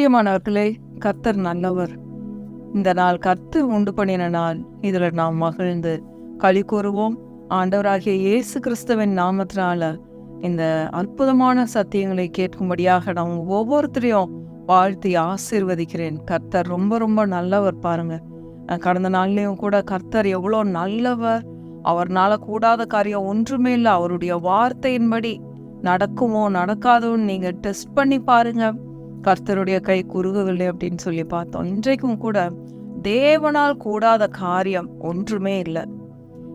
பிரியமானவர்களே கர்த்தர் நல்லவர். இந்த நாள் கர்த்தர் உண்டு பண்ணின நாள். இதில் நாம் மகிழ்ந்து களி கூறுவோம். ஆண்டவராகிய இயேசு கிறிஸ்துவின் நாமத்தினால இந்த அற்புதமான சத்தியங்களை கேட்கும்படியாக நாம் ஒவ்வொருத்தரையும் வாழ்த்தி ஆசீர்வதிக்கிறேன். கர்த்தர் ரொம்ப ரொம்ப நல்லவர் பாருங்க. கடந்த நாள்லேயும் கூட கர்த்தர் எவ்வளோ நல்லவர். அவர்னால கூடாத காரியம் ஒன்றுமே இல்லை. அவருடைய வார்த்தையின்படி நடக்குமோ நடக்காதோன்னு நீங்கள் டெஸ்ட் பண்ணி பாருங்க. கர்த்தருடைய கை குறுகவில்லை அப்படின்னு சொல்லி பார்த்தோம். இன்றைக்கும் கூட தேவனால் கூடாத காரியம் ஒன்றுமே இல்லை.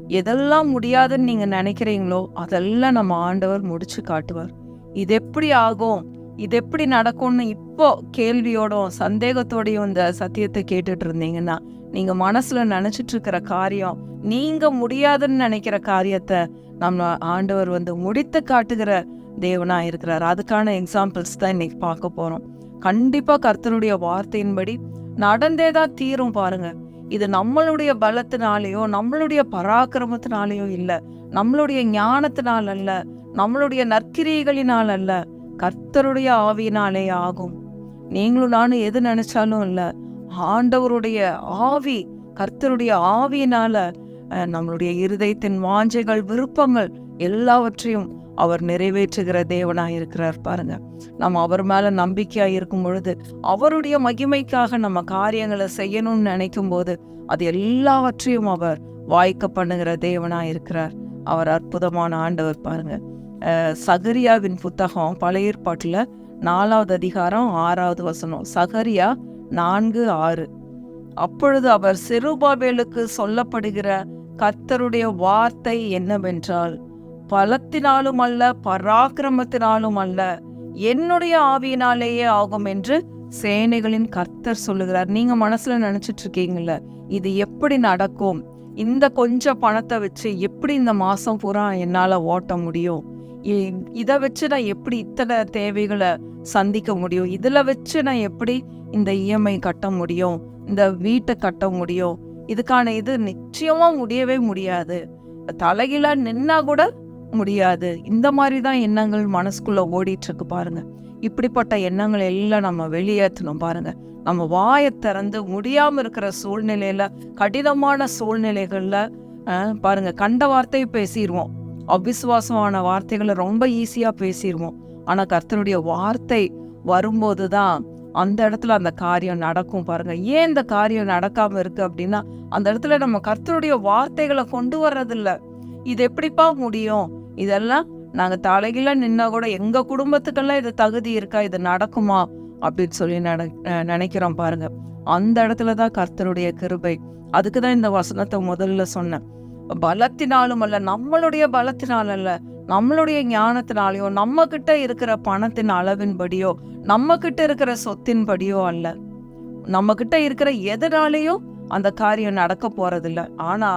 எதெல்லாம் முடியாதுன்னு நீங்க நினைக்கிறீங்களோ அதெல்லாம் நம்ம ஆண்டவர் முடிச்சு காட்டுவார். இது எப்படி ஆகும்? இது எப்படி நடக்கும்னு இப்போ கேள்வியோடும் சந்தேகத்தோடையும் இந்த சத்தியத்தை கேட்டுட்டு இருந்தீங்கன்னா நீங்க மனசுல நினைச்சிட்டு இருக்கிற காரியம் நீங்க முடியாதுன்னு நினைக்கிற காரியத்தை நம்ம ஆண்டவர் வந்து முடித்து காட்டுகிற தேவனா இருக்கிறார். அதுக்கான எக்ஸாம்பிள்ஸ் தான் இன்னைக்கு பார்க்க போறோம். கண்டிப்பா கர்த்தருடைய வார்த்தையின்படி நடந்தே தான் தீரும் பாருங்க. இது நம்மளுடைய பலத்தினாலேயோ நம்மளுடைய பராக்கிரமத்தினாலேயோ இல்ல. நம்மளுடைய ஞானத்தினால் அல்ல. நம்மளுடைய நற்கிரியைகளினால் அல்ல. கர்த்தருடைய ஆவியினாலே ஆகும். நீங்களும் நானும் எது நினைச்சாலும் இல்ல. ஆண்டவருடைய ஆவி கர்த்தருடைய ஆவியினால அஹ், நம்மளுடைய இருதயத்தின் வாஞ்சைகள் விருப்பங்கள் எல்லாவற்றையும் அவர் நிறைவேற்றுகிற தேவனாக இருக்கிறார் பாருங்க. நம்ம அவர் மேல நம்பிக்கையா இருக்கும் பொழுது அவருடைய மகிமைக்காக நம்ம காரியங்களை செய்யணும்னு நினைக்கும் போது அது எல்லாவற்றையும் அவர் வாய்க்க பண்ணுகிற தேவனா இருக்கிறார் அவர் அற்புதமான ஆண்டவர் பாருங்க. சகரியாவின் புத்தகம் பழைய ஏற்பாட்டில் நாலாவது அதிகாரம் ஆறாவது வசனம். சகரியா நான்கு ஆறு. அப்பொழுது அவர் செருபாபேலுக்கு சொல்லப்படுகிற கர்த்தருடைய வார்த்தை என்னவென்றால் பலத்தினாலும் அல்ல பராக்கிரமத்தினாலும் அல்ல என்னுடைய ஆவியினாலேயே ஆகும் என்று சேனைகளின் கர்த்தர் சொல்லுகிறார். நீங்க மனசுல நினைச்சிட்டு இருக்கீங்கல்ல இது எப்படி நடக்கும்? இந்த கொஞ்சம் பணத்தை வச்சு எப்படி இந்த மாசம் பூரா என்னால ஓட்ட முடியும்? இ- இத வச்சு நான் எப்படி இத்தனை தேவைகளை சந்திக்க முடியும்? இதுல வச்சு நான் எப்படி இந்த இஎம்ஐ கட்ட முடியும்? இந்த வீட்டை கட்ட முடியும்? இதுக்கான இது நிச்சயமா முடியவே முடியாது. தலைகீழா நின்னா கூட முடியாது. இந்த மாதிரி தான் எண்ணங்கள் மனசுக்குள்ள ஓடிட்டு இருக்கு பாருங்க. இப்படிப்பட்ட எண்ணங்கள் எல்லாம் நம்ம வெளியேற்றணும் பாருங்க. நம்ம வாயை திறந்து முடியாம இருக்கிற சூழ்நிலையில கடினமான சூழ்நிலைகள்ல பாருங்க கண்ட வார்த்தையை பேசிடுவோம் அவிசுவாசமான வார்த்தைகளை ரொம்ப ஈஸியாக பேசிடுவோம் ஆனா கர்த்தனுடைய வார்த்தை வரும்போது தான் அந்த இடத்துல அந்த காரியம் நடக்கும் பாருங்க. ஏன் இந்த காரியம் நடக்காம இருக்கு அப்படின்னா அந்த இடத்துல நம்ம கர்த்தருடைய வார்த்தைகளை கொண்டு வர்றதில்ல. இது எப்படிப்பா முடியும்? இதெல்லாம் நாங்கள் தலைகீழாக நின்னா கூட எங்கள் குடும்பத்துக்கெல்லாம் இது தகுதி இருக்கா? இது நடக்குமா? அப்படின்னு சொல்லி நட நினைக்கிறோம் பாருங்க. அந்த இடத்துல தான் கர்த்தருடைய கிருபை. அதுக்கு தான் இந்த வசனத்தை முதல்ல சொன்னேன். பலத்தினாலும் அல்ல நம்மளுடைய பலத்தினால் அல்ல நம்மளுடைய ஞானத்தினாலேயோ நம்ம கிட்ட இருக்கிற பணத்தின் அளவின்படியோ நம்ம கிட்ட இருக்கிற சொத்தின்படியோ அல்ல. நம்ம கிட்ட இருக்கிற எதனாலேயோ அந்த காரியம் நடக்க போறதில்ல. ஆனா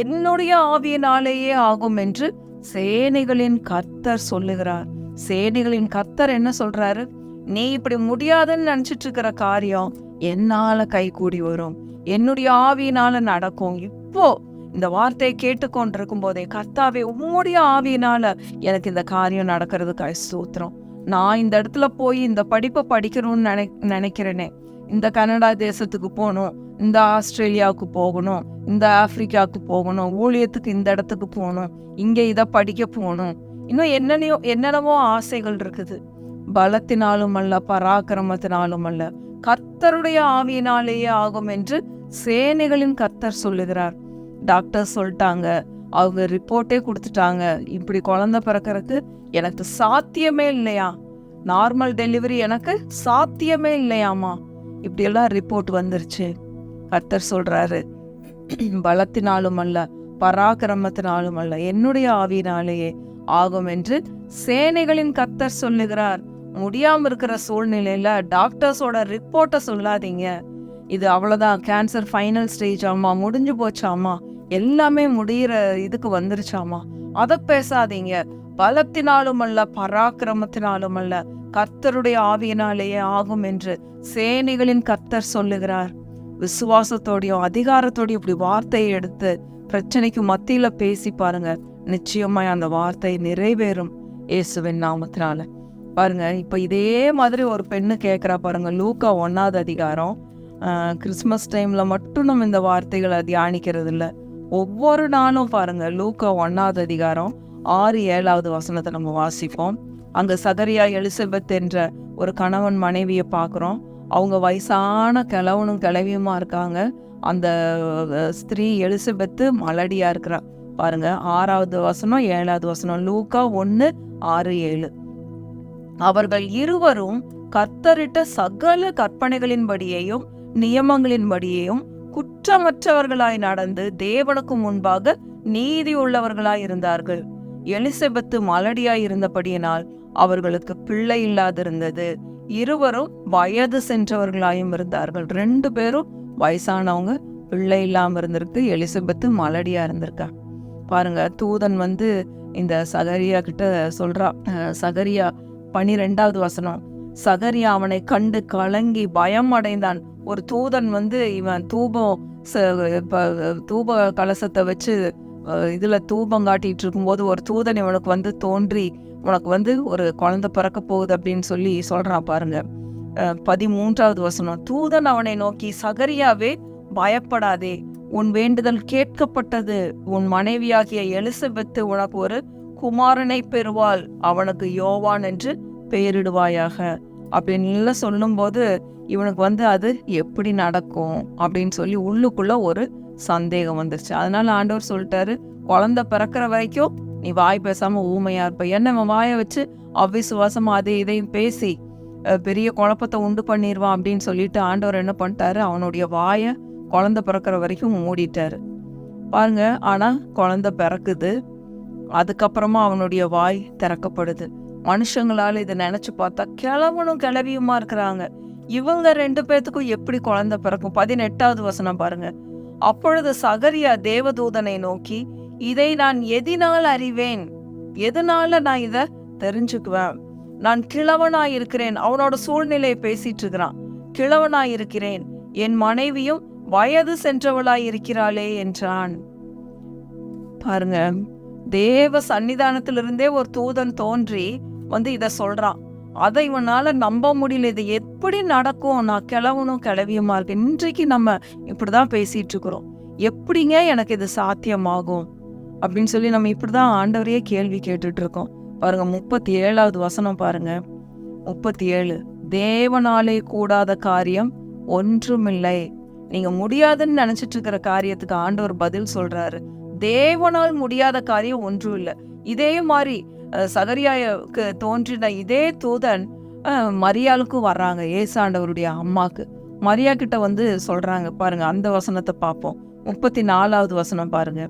என்னுடைய ஆவியினாலேயே ஆகும் என்று சேனைகளின் கர்த்தர் சொல்லுகிறார். சேனைகளின் கர்த்தர் என்ன சொல்றாரு? நீ இப்படி முடியாதுன்னு நினைச்சிட்டு இருக்கிற காரியம் என்னால கை கூடி வரும். என்னுடைய ஆவியினால நடக்கும். இப்போ இந்த வார்த்தையை கேட்டுக்கொண்டிருக்கும் போதே கர்த்தாவே உம்முடைய ஆவியினால எனக்கு இந்த காரியம் நடக்கிறதுக்கு ஸ்தோத்திரம் நான் இந்த இடத்துல போய் இந்த படிப்பை படிக்கணும்னு நினை நினைக்கிறேனே. இந்த கனடா தேசத்துக்கு போகணும் இந்த ஆஸ்திரேலியாவுக்கு போகணும் இந்த ஆப்பிரிக்காவுக்கு போகணும் ஊழியத்துக்கு இந்த இடத்துக்கு போகணும் இங்கே இதை படிக்க போகணும். இன்னும் என்னென்னையோ என்னென்னவோ ஆசைகள் இருக்குது. பலத்தினாலும் அல்ல பராக்கிரமத்தினாலும் அல்ல. கர்த்தருடைய ஆவியினாலேயே ஆகும் என்று சேனைகளின் கர்த்தர் சொல்லுகிறார். டாக்டர் சொல்லிட்டாங்க அவங்க ரிப்போர்ட்டே கொடுத்துட்டாங்க. இப்படி குழந்தை பிறக்கிறதுக்கு எனக்கு சாத்தியமே இல்லையா? நார்மல் டெலிவரி எனக்கு சாத்தியமே இல்லையாமா? இப்படியெல்லாம் ரிப்போர்ட் வந்துருச்சு. கர்த்தர் சொல்றாரு பலத்தினாலும் அல்ல பராக்கிரமத்தினாலும் அல்ல என்னுடைய ஆவியினாலேயே ஆகும் என்று சேனைகளின் கத்தர் சொல்லுகிறார். முடியாம இருக்கிற சூழ்நிலையில டாக்டர்ஸோட ரிப்போர்ட்டை சொல்லாதீங்க. இது அவ்வளவுதான் கேன்சர் ஃபைனல் ஸ்டேஜ் ஆமா முடிஞ்சு போச்சாமா எல்லாமே முடிகிற இதுக்கு வந்துருச்சாமா அத பேசாதீங்க. பலத்தினாலும் அல்ல பராக்கிரமத்தினாலும் அல்ல கர்த்தருடைய ஆவியினாலேயே ஆகும் என்று சேனைகளின் கர்த்தர் சொல்லுகிறார். விசுவாசத்தோடையும் அதிகாரத்தோடையும் இப்படி வார்த்தையை எடுத்து பிரச்சனைக்கு மத்தியில பேசி பாருங்க. நிச்சயமாய் அந்த வார்த்தை நிறைவேறும் இயேசுவின் நாமத்தினால. பாருங்க இப்போ இதே மாதிரி ஒரு பெண்ணு கேட்குறா பாருங்க லூக்கா ஒன்றாவது அதிகாரம். கிறிஸ்மஸ் டைமில் மட்டும் நம்ம இந்த வார்த்தைகளை தியானிக்கிறது இல்லை. ஒவ்வொரு நாளும் பாருங்க லூக்கா ஒன்றாவது அதிகாரம் ஆறு ஏழாவது வசனத்தை நம்ம வாசிப்போம். அங்கே சகரியா எலிசபெத் என்ற ஒரு கணவன் மனைவியை பார்க்குறோம். அவங்க வயசான கிழவனும் கிழவியுமா இருக்காங்க. அந்த ஸ்திரீ எலிசபெத்து மலடியா இருக்கிறா. பாருங்க ஆறாவது வசனம் ஏழாவது வசனம். லூக்கா ஒன்று ஆறு ஏழு. அவர்கள் இருவரும் கர்த்தரிட்ட சகல கற்பனைகளின்படியையும் நியமங்களின்படியையும் குற்றமற்றவர்களாய் நடந்து தேவனுக்கு முன்பாக நீதி உள்ளவர்களாய் இருந்தார்கள். எலிசபெத்து மலடியாய் இருந்தபடியினால் அவர்களுக்கு பிள்ளை இல்லாதிருந்தது. இருவரும் வயது சென்றவர்களாயும் இருந்தார்கள். ரெண்டு பேரும் வயசானவங்க பிள்ளை இல்லாமல் இருந்திருக்கு எலிசபெத்து மலடியா இருந்திருக்கா. பாருங்க தூதன் வந்து இந்த சகரியா கிட்ட சொல்றா சகரியா பனிரெண்டாவது வசனம். சகரியா அவனை கண்டு கலங்கி பயம் அடைந்தான் ஒரு தூதன் வந்து இவன் தூபம் ச- தூப கலசத்தை வச்சு இதுல தூபம் காட்டிட்டு இருக்கும்போது ஒரு தூதன் இவனுக்கு வந்து தோன்றி உனக்கு வந்து ஒரு குழந்தை பிறக்க போகுது அப்படின்னு சொல்லி சொல்றான் பாருங்க. பதிமூன்றாவது வசனம். தூதன் அவனை நோக்கி சகரியாவே பயப்படாதே. உன் வேண்டுதல் கேட்கப்பட்டது. உன் மனைவியாகிய எலிசபெத்து உனக்கு ஒரு குமாரனை பெறுவாள். அவனுக்கு யோவான் என்று பெயரிடுவாயாக. அப்படின்னு சொல்லும்போது இவனுக்கு வந்து அது எப்படி நடக்கும்? அப்படின்னு சொல்லி உள்ளுக்குள்ள ஒரு சந்தேகம் வந்துருச்சு. அதனால ஆண்டவர் சொல்லிட்டாரு குழந்தை பிறக்கிற வரைக்கும் நீ வாய் பேசாம ஊமையா இருப்ப. என்ன அவன் வாயை வச்சு அவ்விசுவாசமாக அதை இதையும் பேசி பெரிய குழப்பத்தை உண்டு பண்ணிடுவான் அப்படின்னு சொல்லிட்டு ஆண்டவர் என்ன பண்ணிட்டாரு? அவனுடைய வாயை குழந்தை பிறக்கிற வரைக்கும் மூடிட்டாரு. பாருங்க ஆனா குழந்தை பிறக்குது. அதுக்கப்புறமா அவனுடைய வாய் திறக்கப்படுது. மனுஷங்களால இதை நினைச்சு பார்த்தா கிளவனும் கிளவியுமா இருக்கிறாங்க. இவங்க ரெண்டு பேர்த்துக்கும் எப்படி குழந்தை பிறக்கும்? பதினெட்டாவது வசனம் பாருங்க. அப்பொழுது சகரியா தேவதூதனை நோக்கி இதை நான் எதினால் அறிவேன். எதனால நான் இதை தெரிஞ்சுக்குவேன்? நான் கிழவனாய் இருக்கிறேன் அவனோட சூழ்நிலையை பேசிட்டு இருக்கிறான். கிழவனாய் இருக்கிறேன் என் மனைவியும் வயது சென்றவளாய் இருக்கிறாளே என்றான். பாருங்க தேவ சன்னிதானத்திலிருந்தே ஒரு தூதன் தோன்றி வந்து இதை சொல்றான். அதை இவனால நம்ப முடியல. இது எப்படி நடக்கும்? நான் கிளவனும் கிளவியுமா இருக்கு இன்றைக்கு நம்ம இப்படிதான் பேசிட்டு இருக்கிறோம். எப்படிங்க எனக்கு இது சாத்தியமாகும்? அப்படின்னு சொல்லி நம்ம இப்படி தான் ஆண்டவரையே கேள்வி கேட்டுட்டு இருக்கோம் பாருங்க முப்பத்தி ஏழாவது வசனம் பாருங்க. முப்பத்தி ஏழு தேவனாலே கூடாத காரியம் ஒன்றுமில்லை. நீங்க முடியாதுன்னு நினைச்சிட்டு இருக்கிற காரியத்துக்கு ஆண்டவர் பதில் சொல்றாரு. தேவனால் முடியாத காரியம் ஒன்றும் இல்லை. இதே மாதிரி அஹ், சகரியாவுக்கு தோன்றின இதே தூதன் மரியாளுக்கும் வர்றாங்க. ஏசாண்டவருடைய அம்மாக்கு. மரியா கிட்ட வந்து சொல்றாங்க. பாருங்க அந்த வசனத்தை பார்ப்போம். முப்பத்தி நாலாவது வசனம் பாருங்க.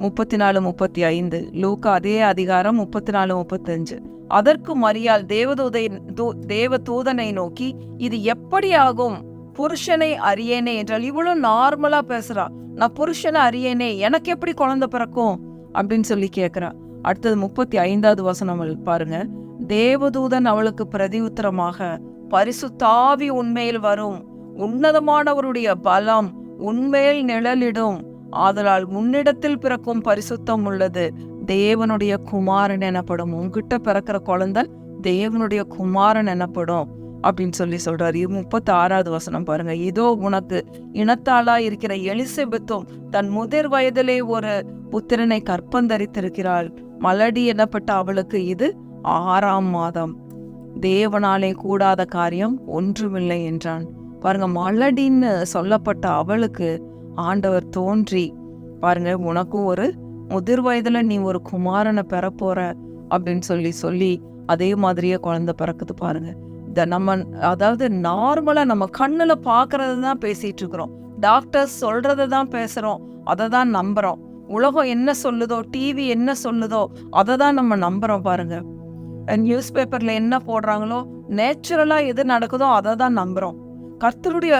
முப்பத்தி நாலு முப்பத்தி ஐந்து லூக்கா அதே அதிகாரம் முப்பத்தி நாலு முப்பத்தஞ்சு. அதற்கு மரியாள் தேவதூதை தூ- தேவ தூதனை நோக்கி இது எப்படி ஆகும் புருஷனை அறியேனே என்றால் இவ்வளவு நார்மலா பேசுறா. நான் புருஷனை அறியேனே எனக்கு எப்படி குழந்தை பிறக்கும்? அப்படின்னு சொல்லி கேட்கிறா அடுத்தது முப்பத்தி ஐந்தாவது வசனம் பாருங்க. தேவதூதன் அவளுக்கு பிரதி உத்தரமாக பரிசு பரிசுத்தாவி உண்மையில் வரும். உன்னதமானவருடைய பலம் உண்மையில் நிழலிடும். ஆதலால் முன்னிடத்தில் பிறக்கும் பரிசுத்தம் உள்ளது. தேவனுடைய குமாரன் எனப்படும் உன்கிட்ட பிறக்கிற குழந்தை தேவனுடைய குமாரன் எனப்படும் அப்படின்னு சொல்லி சொல்றாரு. இது முப்பத்தி ஆறாவது வசனம் பாருங்க. இதோ உனக்கு இனத்தாளா இருக்கிற எலிசபெத்தும் தன் முதிர் வயதிலே ஒரு புத்திரனை கற்பந்தரித்திருக்கிறாள். மலடி எனப்பட்ட அவளுக்கு இது ஆறாம் மாதம். தேவனாலே கூடாத காரியம் ஒன்றுமில்லை என்றான். பாருங்க மலடின்னு சொல்லப்பட்ட அவளுக்கு ஆண்டவர் தோன்றி பாருங்க உனக்கும் ஒரு முதிர் வயதில் நீ ஒரு குமாரனை பெறப்போற அப்படின்னு சொல்லி சொல்லி அதே மாதிரியே குழந்தை பிறக்குது பாருங்க. இந்த நம்ம அதாவது நார்மலாக நம்ம கண்ணில் பார்க்கறது தான் பேசிகிட்டு இருக்கிறோம். டாக்டர்ஸ் சொல்கிறத தான் பேசுகிறோம் அதை தான் நம்புகிறோம் உலகம் என்ன சொல்லுதோ டிவி என்ன சொல்லுதோ அதை தான் நம்ம நம்புகிறோம் பாருங்க. நியூஸ் பேப்பரில் என்ன போடுறாங்களோ நேச்சுரலாக எது நடக்குதோ அதை தான் நம்புகிறோம் கர்த்தருடைய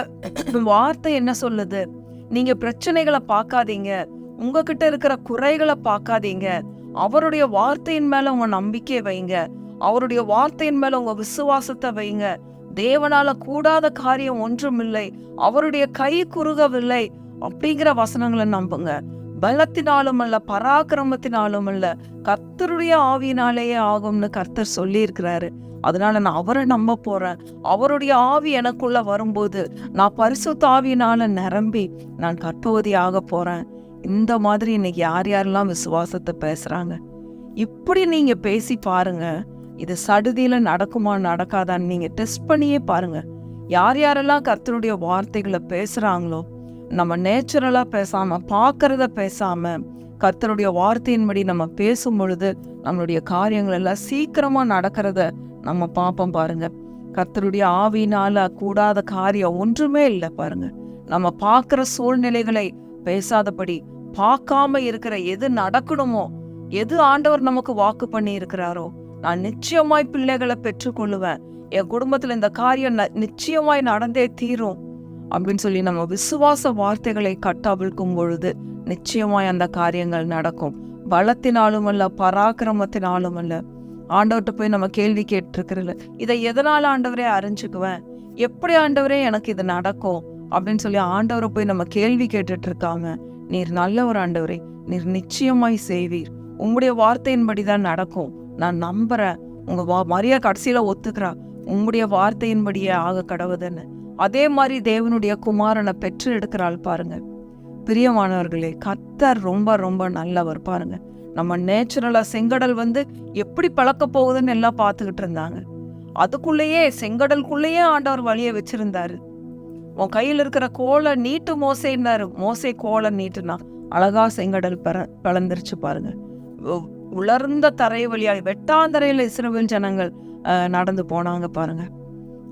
வார்த்தை என்ன சொல்லுது? நீங்க பிரச்சனைகளை பார்க்காதீங்க. உங்ககிட்ட இருக்கிற குறைகளை பார்க்காதீங்க. அவருடைய வார்த்தையின் மேல உங்க நம்பிக்கையை வைங்க. அவருடைய வார்த்தையின் மேல உங்க விசுவாசத்தை வைங்க. தேவனால கூடாத காரியம் ஒன்றுமில்லை அவருடைய கை குறுகவில்லை அப்படிங்கிற வசனங்களை நம்புங்க. பலத்தினாலும் அல்ல பராக்கிரமத்தினாலும் அல்ல கர்த்தருடைய ஆவியினாலேயே ஆகும்னு கர்த்தர் சொல்லியிருக்கிறாரு. அதனால நான் அவரை நம்ப போறேன். அவருடைய ஆவி எனக்குள்ள வரும்போது நான் பரிசுத்த ஆவியினால நிரம்பி நான் கற்பவதி ஆக போறேன். இந்த மாதிரி இன்னைக்கு யார் யாரெல்லாம் விசுவாசத்தை பேசுறாங்க? இப்படி நீங்க பேசி பாருங்க. இது சடுதியில நடக்குமா நடக்காதான்னு நீங்க டெஸ்ட் பண்ணியே பாருங்க. யார் யாரெல்லாம் கர்த்தருடைய வார்த்தைகளை பேசுறாங்களோ நம்ம நேச்சுரலா பேசாம பார்க்கறத பேசாம கர்த்தருடைய வார்த்தையின்படி நம்ம பேசும் பொழுது நம்மளுடைய காரியங்கள் எல்லாம் சீக்கிரமா நடக்கிறத நம்ம பார்ப்போம் பாருங்க. கர்த்தருடைய ஆவினால கூடாத காரியம் ஒன்றுமே இல்லை பாருங்க. நம்ம பார்க்குற சூழ்நிலைகளை பேசாதபடி பார்க்காம இருக்கிற எது நடக்கணுமோ எது ஆண்டவர் நமக்கு வாக்கு பண்ணி இருக்கிறாரோ நான் நிச்சயமாய் பிள்ளைகளை பெற்றுக்கொள்ளுவேன். என் குடும்பத்துல இந்த காரியம் ந- நிச்சயமாய் நடந்தே தீரும். அப்படின்னு சொல்லி நம்ம விசுவாச வார்த்தைகளை கட்டவிழ்க்கும் பொழுது நிச்சயமாய் அந்த காரியங்கள் நடக்கும். பலத்தினாலும் அல்ல பராக்கிரமத்தினாலும் அல்ல ஆண்டவர்கிட்ட போய் நம்ம கேள்வி கேட்டிருக்கிறதுல இதை எதனால் ஆண்டவரே அறிஞ்சுக்குவேன்? எப்படி ஆண்டவரே எனக்கு இது நடக்கும்? அப்படின்னு சொல்லி ஆண்டவரை போய் நம்ம கேள்வி கேட்டுட்டு இருக்காங்க நீர் நல்ல ஒரு ஆண்டவரே நீர் நிச்சயமாய் செய்வீர். உங்களுடைய வார்த்தையின்படி தான் நடக்கும். நான் நம்புறேன். உங்க வா மரியா கடைசியில ஒத்துக்கிறா. உங்களுடைய வார்த்தையின்படியே ஆக கடவுதுன்னு. அதே மாதிரி தேவனுடைய குமாரனை பெற்று எடுக்கிறாள் பாருங்க. பிரியமானவர்களே கத்தர் ரொம்ப ரொம்ப நல்லவர் பாருங்க. நம்ம நேச்சுரலாக செங்கடல் வந்து எப்படி பழக்க போகுதுன்னு எல்லாம் பார்த்துக்கிட்டு இருந்தாங்க. அதுக்குள்ளேயே செங்கடலுக்குள்ளேயே ஆண்டவர் வழியை வச்சிருந்தாரு. உன் கையில் இருக்கிற கோலை நீட்டு மோசைன்னாரு. மோசை கோலை நீட்டுனா அழகா செங்கடல் பிற பிளந்துருச்சு பாருங்க. உலர்ந்த தரை வழியாக வெட்டாந்தரையில் இஸ்ரவேல் ஜனங்கள் நடந்து போனாங்க பாருங்க.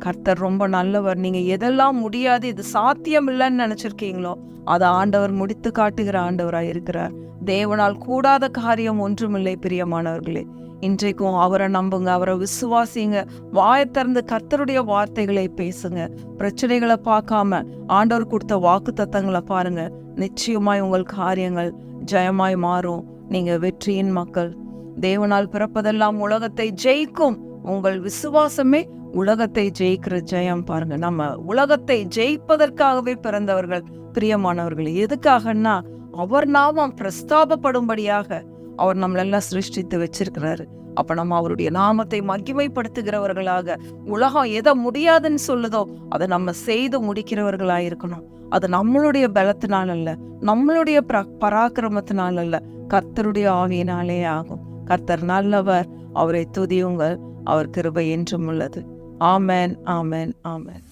கர்த்தர் ரொம்ப நல்லவர். நீங்கள் எதெல்லாம் முடியாது இது சாத்தியம் இல்லைன்னு நினச்சிருக்கீங்களோ அதை ஆண்டவர் முடித்து காட்டுகிற ஆண்டவராக இருக்கிறார் தேவனால் கூடாத காரியம் ஒன்றுமில்லை பிரியமானவர்களே. இன்றைக்கும் அவரை நம்புங்க அவரை விசுவாசிங்க வாயை திறந்து கர்த்தருடைய வார்த்தைகளை பேசுங்க. பிரச்சனைகளை பார்க்காம ஆண்டவர் கொடுத்த வாக்கு தத்தங்களை பாருங்க. நிச்சயமாய் உங்கள் காரியங்கள் ஜெயமாய் மாறும். நீங்க வெற்றியின் மக்கள். தேவனால் பிறப்பதெல்லாம் உலகத்தை ஜெயிக்கும். உங்கள் விசுவாசமே உலகத்தை ஜெயிக்கிற ஜெயம் பாருங்க. நம்ம உலகத்தை ஜெயிப்பதற்காகவே பிறந்தவர்கள். பிரியமானவர்கள் எதுக்காகன்னா அவர் நாமம் பிரஸ்தாபப்படும்படியாக அவர் நம்மளெல்லாம் சிருஷ்டித்து வச்சிருக்கிறாரு. அப்ப நம்ம அவருடைய நாமத்தை மகிமைப்படுத்துகிறவர்களாக உலகம் எதை முடியாதுன்னு சொல்லுதோ அதை நம்ம செய்து முடிக்கிறவர்களா இருக்கணும் அது நம்மளுடைய பலத்தினால் அல்ல நம்மளுடைய பிர- பராக்கிரமத்தினால் அல்ல கர்த்தருடைய ஆவியினாலே ஆகும். கர்த்தர் நல்லவர் அவரை துதியுங்கள் அவர் கிருபை என்றும் உள்ளது. ஆமேன் ஆமேன் ஆமேன்.